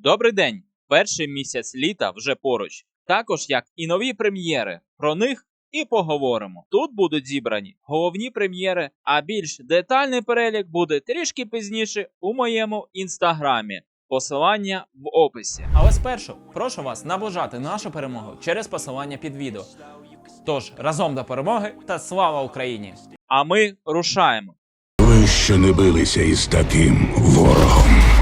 Добрий день! Перший місяць літа вже поруч, також як і нові прем'єри. Про них і поговоримо. Тут будуть зібрані головні прем'єри, а більш детальний перелік буде трішки пізніше у моєму інстаграмі. Посилання в описі. Але спершу прошу вас наближати нашу перемогу через посилання під відео. Тож разом до перемоги та слава Україні! А ми рушаємо. Ви ще не билися із таким ворогом.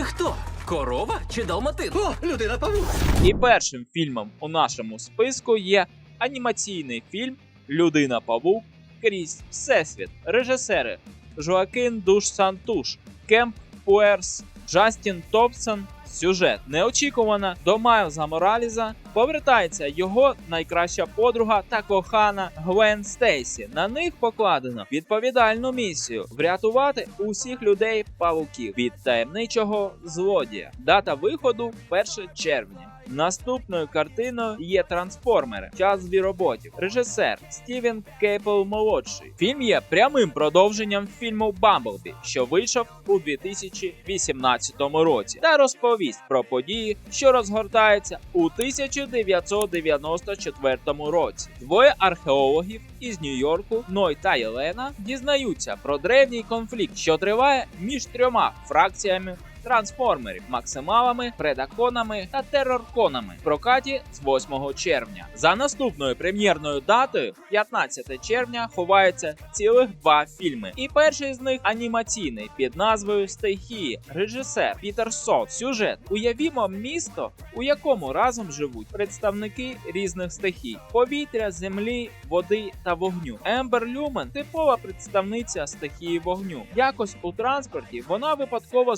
Ти хто? Корова чи далматин? О, людина павук! І першим фільмом у нашому списку є анімаційний фільм Людина Павук крізь Всесвіт. Режисери Жоакин Душ Сантуш, Кемп Пуерс, Джастін Топсон. Сюжет неочікувано до Майлза Мораліза повертається його найкраща подруга та кохана Гвен Стейсі. На них покладено відповідальну місію врятувати усіх людей павуків від таємничого злодія. Дата виходу 1 червня. Наступною картиною є трансформери. Час звіроботів. Режисер Стівен Кейпл молодший. Фільм є прямим продовженням фільму Бамблбі, що вийшов у 2018 році, та розповість про події, що розгортаються у 1994 році. Двоє археологів із Нью-Йорку, Ной та Єлена, дізнаються про древній конфлікт, що триває між трьома фракціями трансформерів, максималами, предаконами та терорконами в прокаті з 8 червня. За наступною прем'єрною датою, 15 червня, ховаються цілих два фільми. І перший з них анімаційний під назвою Стихії, режисер Пітер Сот. Сюжет уявімо місто, у якому разом живуть представники різних стихій: повітря, землі, води та вогню. Ембер Люмен типова представниця стихії вогню. Якось у транспорті вона випадково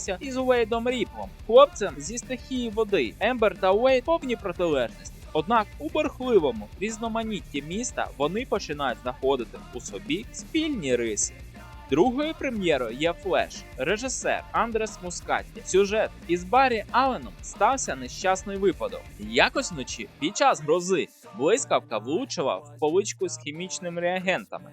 зустрілася із Уейдом Ріплом, хлопцем зі стихії води. Ембер та Уейд повні протилежності. Однак у бурхливому різноманітті міста вони починають знаходити у собі спільні риси. Другою прем'єрою є Флеш, режисер Андрес Мускатті. Сюжет із Баррі Алленом стався нещасний випадок. Якось вночі, під час грози, блискавка влучила в поличку з хімічними реагентами.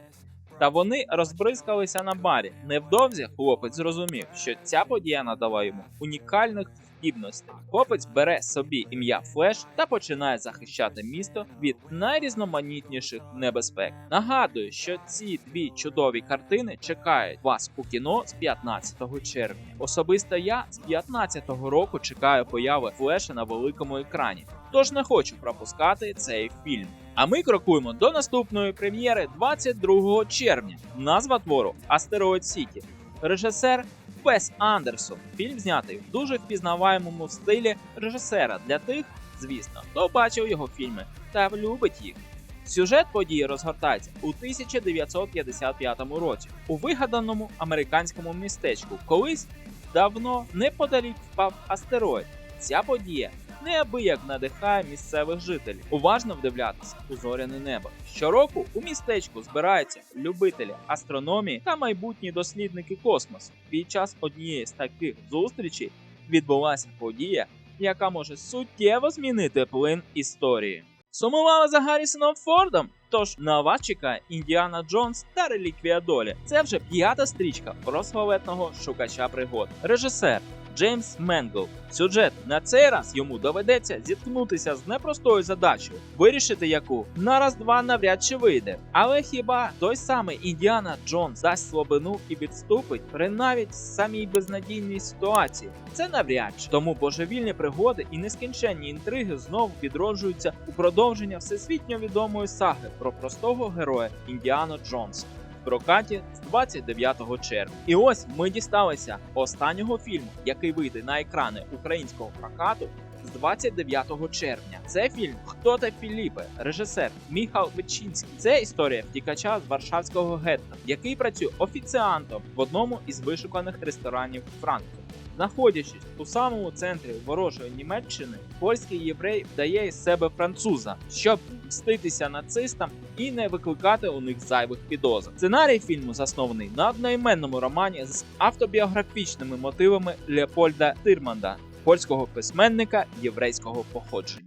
Та вони розбризкалися на барі. Невдовзі хлопець зрозумів, що ця подія надала йому унікальних здібностей. Хлопець бере собі ім'я Флеш та починає захищати місто від найрізноманітніших небезпек. Нагадую, що ці дві чудові картини чекають вас у кіно з 15 червня. Особисто я з 15-го року чекаю появи Флеша на великому екрані. Тож не хочу пропускати цей фільм. А ми крокуємо до наступної прем'єри 22 червня. Назва твору Астероїд Сіті. Режисер Пес Андерсон. Фільм знятий в дуже впізнаваємому стилі режисера для тих, звісно, хто бачив його фільми та любить їх. Сюжет події розгортається у 1955 році у вигаданому американському містечку. Колись давно неподалік впав астероїд. Ця подія неабияк надихає місцевих жителів уважно вдивлятися у зоряне небо. Щороку у містечку збираються любителі астрономії та майбутні дослідники космосу. Під час однієї з таких зустрічей відбулася подія, яка може суттєво змінити плин історії. Сумували за Гаррісоном Фордом? Тож на вас чекає Індіана Джонс та Реліквія долі. Це вже п'ята стрічка прославетного шукача пригод. Режисер Джеймс Менгл. Сюжет на цей раз йому доведеться зіткнутися з непростою задачею, вирішити яку на раз-два навряд чи вийде. Але хіба той самий Індіана Джонс дасть слабину і відступить при навіть самій безнадійній ситуації? Це навряд чи тому божевільні пригоди і нескінченні інтриги знову відроджуються у продовження всесвітньо відомої саги про простого героя Індіана Джонса прокаті з 29 червня. І ось ми дісталися останнього фільму, який вийде на екрани українського прокату з 29 червня. Це фільм Хто та Філіпе, режисер Міхал Вечінський. Це історія втікача з Варшавського гетто, який працює офіціантом в одному із вишуканих ресторанів Франкфурта. Знаходячись у самому центрі ворожої Німеччини, польський єврей вдає із себе француза, щоб мститися нацистам і не викликати у них зайвих підозр. Сценарій фільму заснований на одноіменному романі з автобіографічними мотивами Леопольда Тирманда, польського письменника єврейського походження.